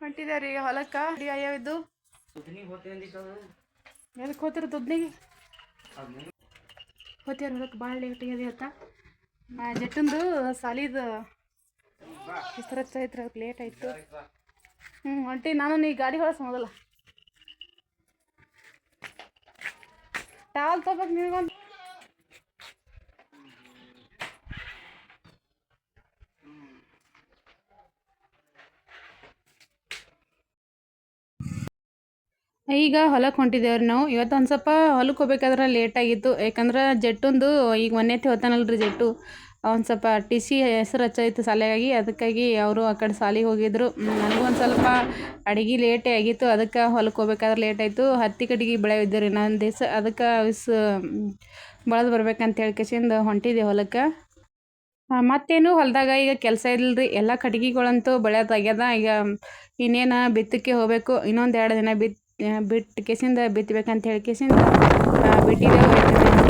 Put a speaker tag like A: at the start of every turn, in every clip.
A: ಹೊಂಟಿದಾರಿ ಹೊಲಕ್ಕ? ಅಯ್ಯವಿದ್ದು ಎದಕ್ಕೆ ಹೋತಿರ ದುದ್ನಿಗೆ ಹೋತಿಯಾರ ಹೊಲಕ್ಕೆ ಭಾಳ ಲೇಟ್ ಆಗ್ಯದ ಇವತ್ತ ಆ, ಜಟ್ಟಂದು ಸಾಲಿದ ಹೆಸರು ಐತ್ರಿ ಅದಕ್ಕೆ ಲೇಟ್ ಆಯಿತು. ಹ್ಞೂ ಹೊಂಟಿ ನಾನು ನೀ ಗಾಡಿ ಹೊಳಸ್ ಮೊದಲ. ಟಾವಲ್ ತಗೋಬೇಕು ನಿನಗೊಂದು ಈಗ ಹೊಲಕ್ಕೆ ಹೊಂಟಿದ್ದೇವ್ರಿ ನಾವು. ಇವತ್ತು ಒಂದು ಸ್ವಲ್ಪ ಹೊಲಕ್ಕೆ ಹೋಗ್ಬೇಕಾದ್ರೆ ಲೇಟಾಗಿತ್ತು ಯಾಕಂದ್ರೆ ಜೆಟ್ಟೊಂದು ಈಗ ಒಂದೇತಿ ಹೋಗ್ತಾನಲ್ರಿ ಜೆಟ್ಟು. ಒಂದು ಸ್ವಲ್ಪ ಟಿ ಸಿ ಹೆಸರು ಹಚ್ಚಾಯಿತು ಶಾಲೆಗಾಗಿ. ಅದಕ್ಕಾಗಿ ಅವರು ಆ ಕಡೆ ಶಾಲಿಗೆ ಹೋಗಿದ್ರು. ನನಗೂ ಒಂದು ಸ್ವಲ್ಪ ಅಡುಗೆ ಲೇಟೇ ಆಗಿತ್ತು. ಅದಕ್ಕೆ ಹೊಲಕ್ಕೆ ಹೋಗ್ಬೇಕಾದ್ರೆ ಲೇಟ್ ಹತ್ತಿ ಕಡೆಗೆ ಬೆಳೆ ರೀ ನಾನು ದಿವಸ ಅದಕ್ಕೆ ಇಸ್ ಬಳದು ಬರ್ಬೇಕಂತ ಹೇಳ್ಕೇಸಿಂದ ಹೊಂಟಿದ್ದೆ ಹೊಲಕ್ಕೆ. ಮತ್ತೇನು ಹೊಲದಾಗ ಈಗ ಕೆಲಸ ಇಲ್ರಿ. ಎಲ್ಲ ಕಟ್ಗಿಗಳಂತೂ ಬೆಳೆಯೋದಾಗ್ಯದ ಈಗ ಇನ್ನೇನು ಬಿತ್ತಕ್ಕೆ ಹೋಗಬೇಕು. ಇನ್ನೊಂದು ಎರಡು ದಿನ ಬಿತ್ ಬಿಟ್ಟು ಕೇಸಿಂದ ಬಿತ್ತಬೇಕಂತ ಹೇಳಿ ಕೆಸಿಂದ ಬಿಟ್ಟಿದ್ದೇವೆ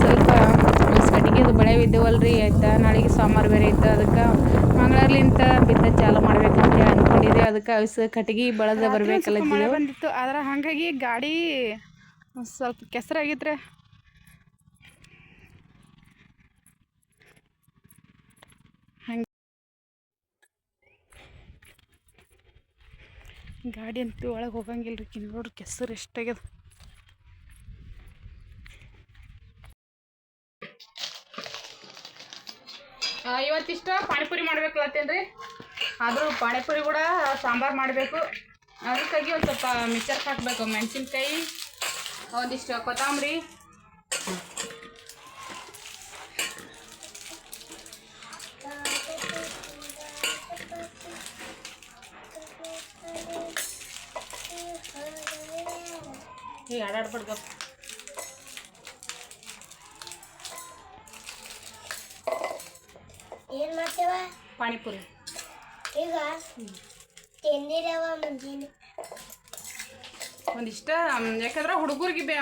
A: ಸ್ವಲ್ಪ ಬಳೆ ಬೆಳೆ ಇದ್ದೇವಲ್ರಿ ಆಯ್ತಾ? ನಾಳೆಗೆ ಸೋಮವಾರ ಬೇರೆ ಇತ್ತು ಅದಕ್ಕೆ ಮಂಗಳಾರ್ಲಿಂತ ಬಿತ್ತ ಚಾಲು ಮಾಡ್ಬೇಕಂತ ಹೇಳಿ ಅಂದ್ಕೊಂಡಿದ್ದೆ ಅದಕ್ಕೆ ಅವಸ ಕಟ್ಟಿಗೆ ಬೆಳೆದ ಬರ್ಬೇಕಲ್ಲ ಬಂದಿತ್ತು ಆದ್ರೆ ಹಾಗಾಗಿ ಗಾಡಿ ಸ್ವಲ್ಪ ಸ್ವಲ್ಪ ಕೆಸರಾಗಿದ್ರೆ ಗಾಡಿ ಅಂತೂ ಒಳಗೆ ಹೋಗಂಗಿಲ್ಲ ರೀ ನೋಡ್ರಿ ಕೆಸರು ಎಷ್ಟಾಗ್ಯದ. ಇವತ್ತಿಷ್ಟ ಪಾನಿಪುರಿ ಮಾಡ್ಬೇಕಲ್ಲತ್ತೇನ್ರಿ? ಆದರೂ ಪಾನಿಪುರಿ ಕೂಡ ಸಾಂಬಾರು ಮಾಡಬೇಕು. ಅದಕ್ಕಾಗಿ ಒಂದು ಸ್ವಲ್ಪ ಮಿಕ್ಸರ್ ಹಾಕಬೇಕು. ಮೆಣಸಿನ್ಕಾಯಿ, ಒಂದಿಷ್ಟು ಕೊತ್ತಂಬರಿ. ಈಗ ಆಡಾಡ್ಬಿಡ್ದು
B: ಏನ್ ಮಾಡ್ತೇವ?
A: ಪಾನಿಪುರಿ.
B: ಈಗ ತಿಂದಿರವ ಮುಂಜಾನೆ.
A: ಒಂದಿಷ್ಟ ಯಾಕಂದ್ರೆ ಹುಡುಗರಿಗೆ ಬೇ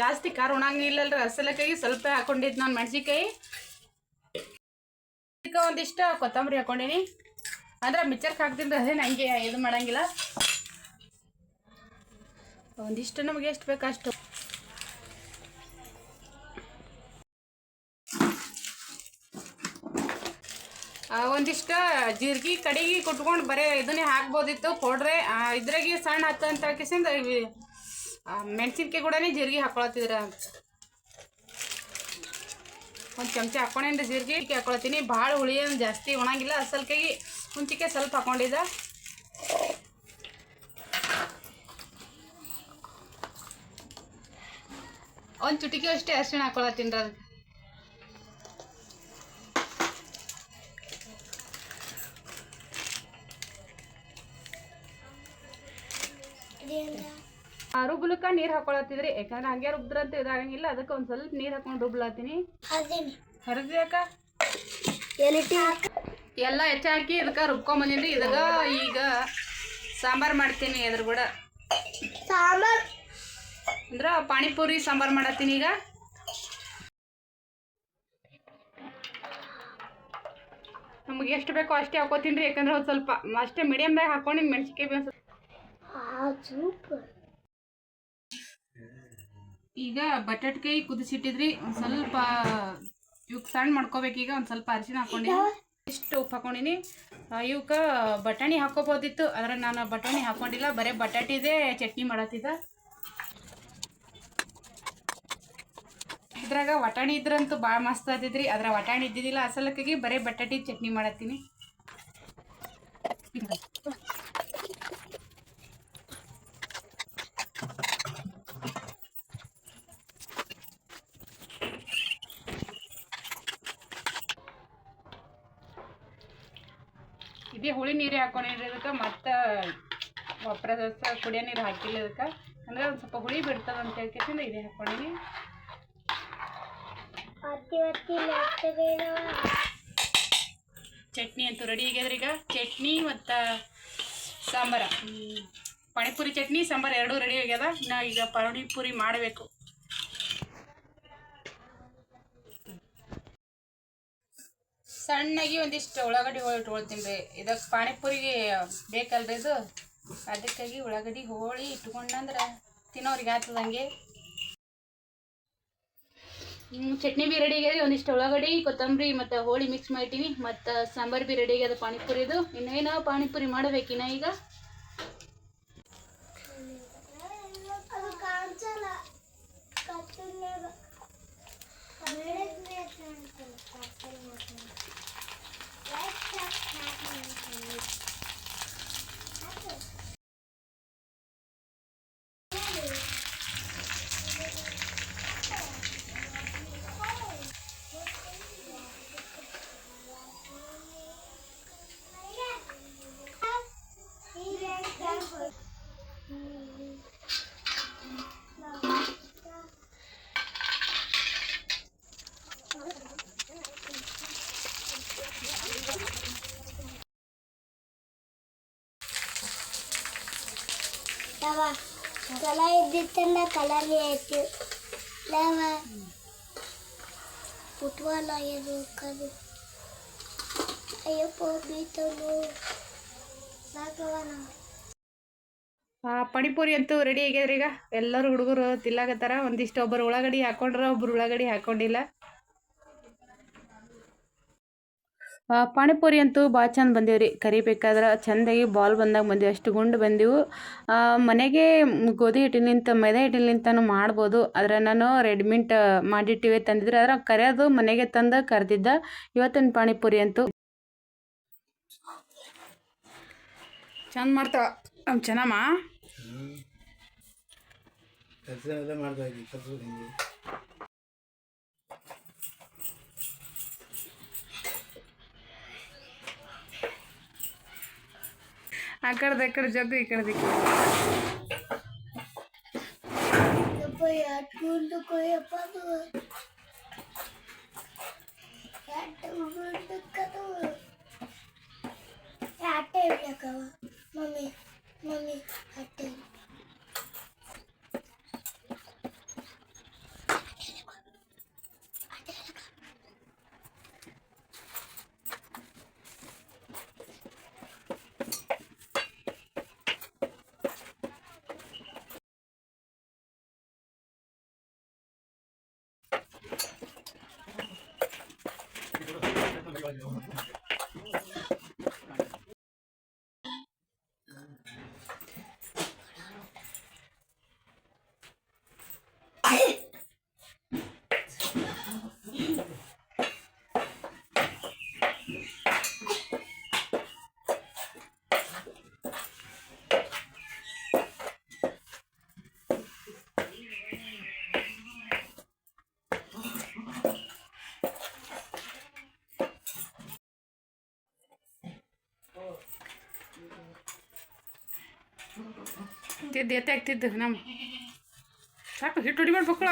A: ಜಾಸ್ತಿ ಖಾರ ಉಣಂಗಿಲ್ಲಲ್ರಿ. ಅಸಲಕ್ಕಾಗಿ ಸ್ವಲ್ಪ ಹಾಕೊಂಡಿದ್ದು ನಾನು ಮೆಣಸಿನ್ಕಾಯಿ. ಒಂದಿಷ್ಟ ಕೊತ್ತಂಬರಿ ಹಾಕೊಂಡಿನಿ. ಅಂದ್ರೆ ಮಿಕ್ಸರ್ಗೆ ಹಾಕ್ತೀನಿ ಅದೇ ನಂಗೆ ಇದು ಮಾಡಂಗಿಲ್ಲ. ಒಂದಿಷ್ಟು ನಮಗೆ ಎಷ್ಟು ಬೇಕು ಅಷ್ಟು. ಒಂದಿಷ್ಟು ಜೀರಿಗೆ, ಕಡಿಗೆ ಕುಟ್ಕೊಂಡು ಬರೀ ಇದನ್ನೇ ಹಾಕ್ಬೋದಿತ್ತು, ಪೌಡ್ರೆ. ಇದ್ರಾಗೆ ಸಣ್ಣ ಹತ್ತು ಅಂತ ಹಾಕಿಸಿಂದ ಮೆಣಸಿನ್ಕಾಯಿ ಕೂಡ ಜೀರಿಗೆ ಹಾಕೊಳತ್ತಿದ್ರ. ಒಂದು ಚಮಚ ಹಾಕೊಂಡಿಂದ ಜೀರಿಗೆ ಹಾಕೊಳತೀನಿ ಭಾಳ ಹುಳಿ ಜಾಸ್ತಿ ಉಣಂಗಿಲ್ಲ ಅಸಲ್ಕಾಗಿ ಹುಂಚಿಕೆ ಸ್ವಲ್ಪ ಹಾಕೊಂಡಿದ್ದ. ಒಂದು ಚುಟಿಕೆ ಅಷ್ಟೇ ಅರಿಶಿಣ ಹಾಕೊಳತ್ತೀನಿ ರೀ ಅದಕ್ಕೆ ರುಬ್ಲಕ್ಕ ನೀರು ಹಾಕೊಳತ್ತಿದ್ರಿ ಯಾಕಂದ್ರೆ ಹಂಗೆ ರುಬ್ದ್ರಂತ ಇದಾಗಂಗಿಲ್ಲ ಅದಕ್ಕೆ ಒಂದ್ ಸ್ವಲ್ಪ ನೀರು ಹಾಕೊಂಡು ರುಬ್ಲತ್ತೀನಿ
B: ಅದೇನಿ
A: ಹರಿದ್ಯಾಕ
B: ಎಲಿಟಿ
A: ಎಲ್ಲ ಹೆಚ್ಚಾಕಿ ಇದಕ್ಕೆ ರುಬ್ಕೊಂಬಂದಿನಿ ಇದಾಗ ಈಗ ಸಾಂಬಾರ್ ಮಾಡ್ತೀನಿ ಅದ್ರ ಕೂಡ
B: ಸಾಂಬಾರ್
A: ಅಂದ್ರೆ ಪಾನಿಪುರಿ ಸಾಂಬಾರು ಮಾಡತ್ತೀನಿ ಈಗ. ನಮಗೆ ಎಷ್ಟು ಬೇಕೋ ಅಷ್ಟೇ ಹಾಕೋತೀನಿ ರೀ ಯಾಕಂದ್ರೆ ಒಂದು ಸ್ವಲ್ಪ ಅಷ್ಟೇ ಮೀಡಿಯಮ್ದಾಗ ಹಾಕೊಂಡು
B: ಮೆಣಸಿಕಾಯಿ ಸೂಪರ್
A: ಈಗ ಬಟಾಟಕಾಯಿ ಕುದಿಸಿಟ್ಟಿದ್ರಿ ಒಂದು ಸ್ವಲ್ಪ ಇವಕ್ಕೆ ಸಣ್ಣ ಈಗ ಒಂದು ಸ್ವಲ್ಪ ಅರಿಶಿನ ಹಾಕೊಂಡಿನಿ. ಇಷ್ಟು ಉಪ್ಪು ಹಾಕೊಂಡಿನಿ. ಇವಕ್ಕೆ ಬಟಾಣಿ ಹಾಕೋಬೋದಿತ್ತು ಆದರೆ ನಾನು ಬಟಾಣಿ ಹಾಕೊಂಡಿಲ್ಲ ಬರೀ ಬಟಾಟಿದೇ ಚಟ್ನಿ ಮಾಡತ್ತಿದ್ದ. ಇದ್ರಾಗ ವಟಾಣಿ ಇದ್ರಂತೂ ಭಾಳ ಮಸ್ತ್ ಆತೈತ್ರಿ ಅದ್ರ ವಟಾಣಿ ಇದ್ದಿದ್ದಿಲ್ಲ ಅಸಲಕ್ಕಾಗಿ ಬರೀ ಬಟಾಟಿ ಚಟ್ನಿ ಮಾಡತ್ತೀನಿ. ಇದೇ ಹುಳಿ ನೀರೇ ಹಾಕೊಂಡಿರಿ ಅದಕ್ಕೆ ಮತ್ತೆ ಪ್ರದಸ ಕುಡಿಯೋ ನೀರು ಹಾಕಿಲ್ಲ ಅದಕ್ಕೆ ಅಂದ್ರೆ ಒಂದು ಸ್ವಲ್ಪ ಹುಳಿ ಬಿಡ್ತದೆ ಅಂತ ಇದೇ ಹಾಕೊಂಡಿನಿ ಚಟ್ನಿ ಅಂತೂ ರೆಡಿ ಆಗ್ಯದ್ರಿ ಈಗ. ಚಟ್ನಿ ಮತ್ತು ಸಾಂಬಾರ. ಪಾಣಿಪುರಿ ಪಾನಿಪುರಿ ಚಟ್ನಿ ಸಾಂಬಾರು ಎರಡೂ ರೆಡಿ ಆಗ್ಯದ. ನಾ ಈಗ ಪಾನಿಪುರಿ ಮಾಡಬೇಕು. ಸಣ್ಣಗೆ ಒಂದಿಷ್ಟು ಉಳ್ಳಾಗಡ್ಡಿ ಹೋಳಿ ಇಟ್ಕೊಳ್ತೀನಿ ರೀ ಇದಕ್ಕೆ ಪಾನಿಪುರಿಗೆ ಬೇಕಲ್ರಿ ಇದು? ಅದಕ್ಕಾಗಿ ಉಳ್ಳಾಗಡ್ಡಿ ಹೋಳಿ ಇಟ್ಕೊಂಡಂದ್ರೆ ತಿನ್ನೋರಿಗೆ ಹ್ಮ್, ಚಟ್ನಿ ಬಿ ರೆಡಿ ಆಗ್ಯದ ಒಂದಿಷ್ಟು ಉಳ್ಳಾಗಡ್ಡಿ, ಕೊತ್ತಂಬರಿ ಮತ್ತು ಹೋಳಿ ಮಿಕ್ಸ್ ಮಾಡ್ತೀವಿ ಮತ್ತು ಸಾಂಬಾರು ಬಿ ರೆಡಿ ಆಗ್ಯದ ಪಾನಿಪುರಿದು. ಇನ್ನೇನು ಪಾನಿಪುರಿ ಮಾಡಬೇಕಿನ್ನ ಈಗ?
B: ಕಲ ಇದ್ದಿತ್ತಂದ ಕಲರ್ ಆಯ್ತು ನಾವ ಫುಟ್ಬಾಲ್ ಆಗೋದು ಕದು. ಅಯ್ಯಪ್ಪ ಬೀತಲು ಸಾಕವನ.
A: ಆ, ಪಾನಿಪುರಿ ಅಂತೂ ರೆಡಿ ಆಗ್ಯದ್ರಿ ಈಗ ಎಲ್ಲರೂ ಹುಡುಗರು ತಿಲ್ಲಾಕತ್ತಾರ. ಒಂದಿಷ್ಟು ಒಬ್ಬರು ಉಳ್ಳಾಗಡ್ಡಿ ಹಾಕೊಂಡ್ರ ಒಬ್ರು ಉಳ್ಳಾಗಡ್ಡಿ ಹಾಕೊಂಡಿಲ್ಲ ಆ, ಪಾನಿಪುರಿ ಅಂತೂ ಭಾಳ ಚಂದ ರೀ ಕರಿಬೇಕಾದ್ರೆ ಚಂದಾಗಿ ಬಾಲ್ ಬಂದಾಗ ಬಂದೀವಿ. ಅಷ್ಟು ಗುಂಡು ಬಂದೆವು. ಮನೆಗೆ ಗೋಧಿ ಹಿಟ್ಟಿನಿಂದ ಮೈದಾ ಹಿಟ್ಟಿನಿಂತನೂ ಮಾಡ್ಬೋದು. ಆದರೆ ನಾನು ರೆಡ್ಮಿಂಟ್ ಮಾಡಿಟ್ಟಿವೆ ತಂದಿದ್ರೆ. ಆದ್ರೆ ಕರೆಯೋದು ಮನೆಗೆ ತಂದು ಕರೆದಿದ್ದ ಇವತ್ತಿನ ಪಾನಿಪುರಿ ಅಂತೂ. ಚಂದ ಮಾಡ್ತಾವ ಚೆನ್ನಮ್ಮ?
C: ಕೆಲಸ ಎಲ್ಲ ಮಾಡ್ತಾ ಇದ್ವಿ ಕೆಲಸ ಹಿಂಗೆ
A: ಆ ಕಡೆದ ತಿದ್ದು ಎತ್ತೆ ಆಗ್ತಿದ್ದು ನಮ್ಮ ಸಾಕು ಹಿಟ್ಟು ಹೊಡಿಬೇಡ ಮಕ್ಕಳ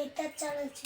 B: 이따 자르지.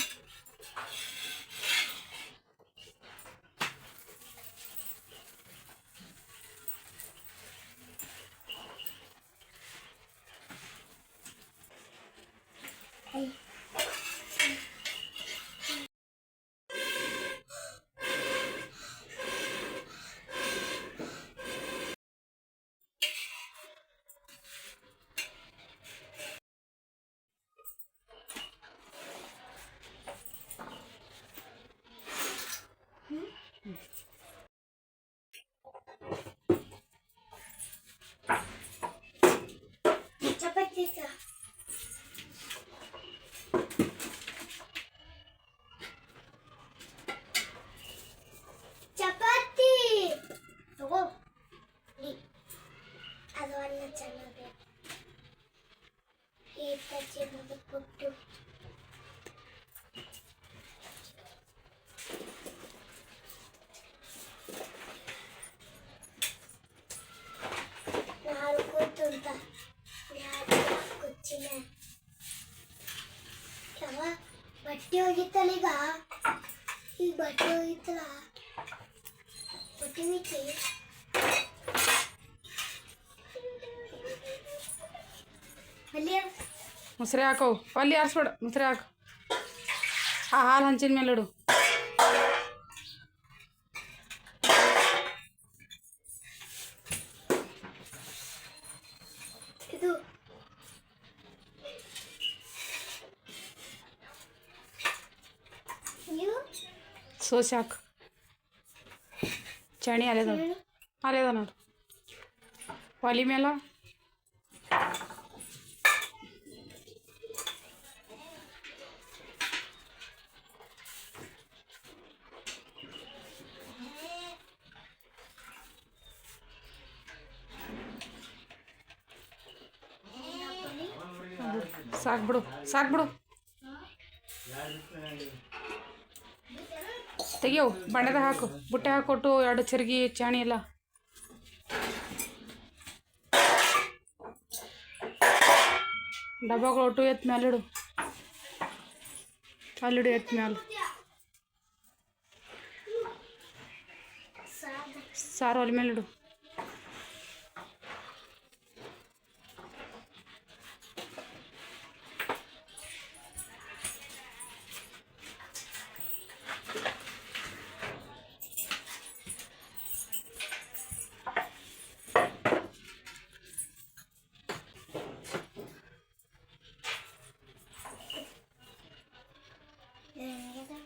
B: ಬಟ್ಟೆ ಒಗಿತಲ್ಲ ಈಗ ಈಗ ಬಟ್ಟೆ ಒಗಿತಲ್ಲ ಬಟ್ಟೆ ಮಿಕ್ಕಿ
A: ಮುಸ್ರೆ ಹಾಕವು ಅಲ್ಲಿ ಆರಿಸ್ಬೇಡ ಮುಸ್ರೆ ಹಾಕು ಆ ಹಾಲು ಹಂಚಿನ ಇಡು ಸೋಸಿ ಹಾಕು ಚಣಿ ಅಲೆದ ಅಲೆದ ನೋಡು ಒಲಿ ಮೇಲೆ ಸಾಕು ಬಿಡು ಸಾಕು ಬಿಡು ತೆಗಿಯವು ಬಣ್ಣದ ಹಾಕು, ಬುಟ್ಟೆ ಹಾಕೊಟ್ಟು ಎರಡು ಚರ್ಗಿ ಚಾಣಿ ಎಲ್ಲ. ಡಬ್ಬಗಳು ಒಟ್ಟು ಇಡು. ಅಲ್ಲಿಡು ಎತ್ ಮೇಲೆ ಸಾರು ಅಲ್ಲಿ ಮೇಲೆ Ee,